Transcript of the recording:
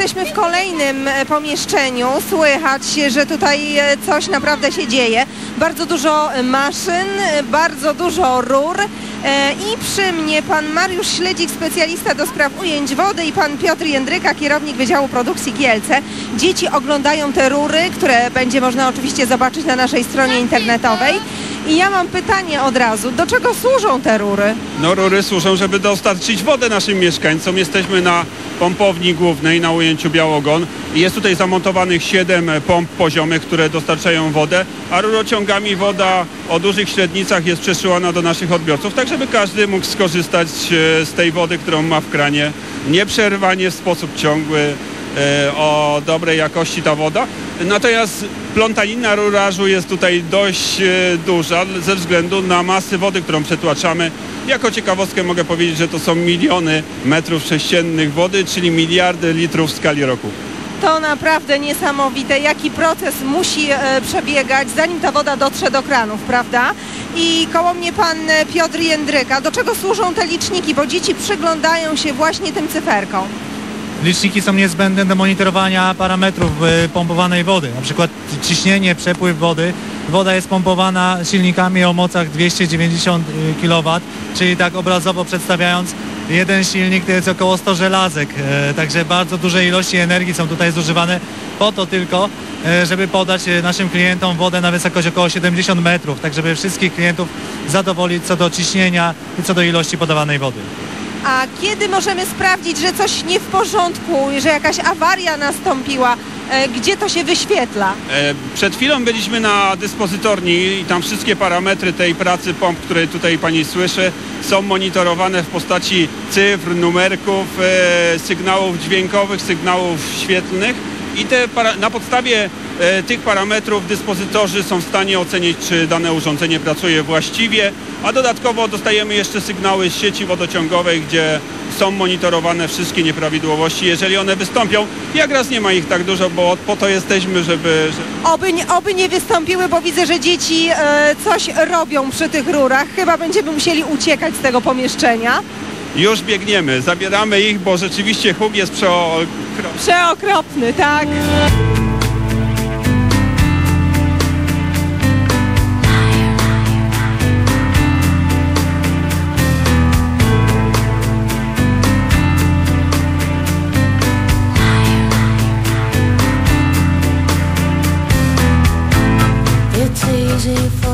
e, pomieszczeniu. Słychać, że tutaj e, coś naprawdę się dzieje. Bardzo dużo maszyn, e, bardzo dużo rur. I przy mnie pan Mariusz Śledzik, specjalista do spraw ujęć wody i pan Piotr Jędryka, kierownik Wydziału Produkcji Kielce. Dzieci oglądają te rury, które będzie można oczywiście zobaczyć na naszej stronie internetowej. I ja mam pytanie od razu, do czego służą te rury? No rury służą, żeby dostarczyć wodę naszym mieszkańcom. Jesteśmy na pompowni głównej na ujęciu Białogon jest tutaj zamontowanych 7 pomp poziomych, które dostarczają wodę, a rurociągami woda o dużych średnicach jest przesyłana do naszych odbiorców, tak żeby każdy mógł skorzystać e, z tej wody, którą ma w kranie, nieprzerwanie w sposób ciągły, e, o dobrej jakości ta woda. Natomiast plątanina rurażu jest tutaj dość e, duża ze względu na masy wody, którą przetłaczamy. Jako ciekawostkę mogę powiedzieć, że to są miliony metrów sześciennych wody, czyli miliardy litrów w skali roku. To naprawdę niesamowite, jaki proces musi e, przebiegać, zanim ta woda dotrze do kranów, prawda? I koło mnie pan e, Piotr Jędryka. Do czego służą te liczniki? Bo dzieci przyglądają się właśnie tym cyferkom. Liczniki są niezbędne do monitorowania parametrów y, pompowanej wody, na przykład ciśnienie, przepływ wody. Woda jest pompowana silnikami o mocach 290 kW, czyli tak obrazowo przedstawiając, jeden silnik to jest około 100 żelazek, e, także bardzo duże ilości energii są tutaj zużywane po to tylko, żeby podać naszym klientom wodę na wysokość około 70 metrów, tak żeby wszystkich klientów zadowolić co do ciśnienia i co do ilości podawanej wody. A kiedy możemy sprawdzić, że coś nie w porządku, że jakaś awaria nastąpiła? E, Gdzie to się wyświetla? E, Przed chwilą byliśmy na dyspozytorni i tam wszystkie parametry tej pracy pomp, której tutaj pani słyszy, są monitorowane w postaci cyfr, numerków, e, sygnałów dźwiękowych, sygnałów świetlnych i na podstawie e, tych parametrów dyspozytorzy są w stanie ocenić, czy dane urządzenie pracuje właściwie, a dodatkowo dostajemy jeszcze sygnały z sieci wodociągowej, gdzie są monitorowane wszystkie nieprawidłowości, jeżeli one wystąpią. Jak raz nie ma ich tak dużo, bo po to jesteśmy, żeby... żeby Oby, nie- oby nie wystąpiły, bo widzę, że dzieci e, coś robią przy tych rurach. Chyba będziemy musieli uciekać z tego pomieszczenia. Już biegniemy, zabieramy ich, bo rzeczywiście huk jest przeokropny. Przeokropny, tak? Easy for